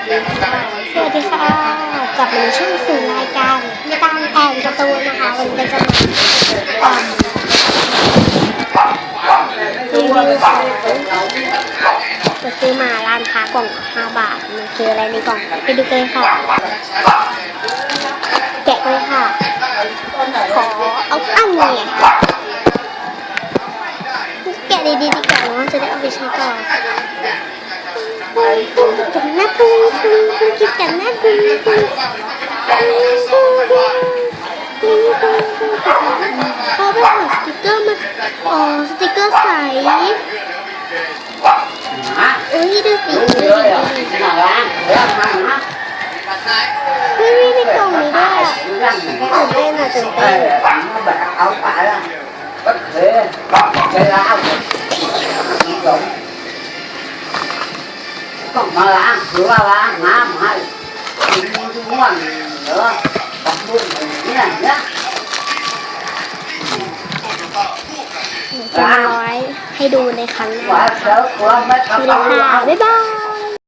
สวัสดีค่ะกลับมาในช่วงสู่อรายการตามแอนการ์ตูนนะคะวันนี้จะมาอ่อมรีวิวจะซื้อมาร้านค้ากล่องห้าบาทมันคืออะไรในกล่องไปดูกันเลยค่ะ แกะเลยค่ะ ขอเอาอันนี่ยแกะดีๆดีกว่าเนจะได้เอาไปใช้ต่อกับแม่ปุ ปุ้งปุ้งกินกับแม่ปุ้งปุ้งเขาไปหาสติกเกอร์มาอ๋อส ติกเกอร์ใสเอ้ยดูสิดูสิเฮ้ยมีในกล่องนี้ด้วยอะตื่นเต้นอะตื่นเต้น không phải là bất thế cái lá còn mà lá cứ ba lá má mà muốn ăn nữa tập luôn cái này nhá จะร้อยให้ดูในครั้งหน้า quả sớ của mấy ที con ละค่ะ con บ๊ายบาย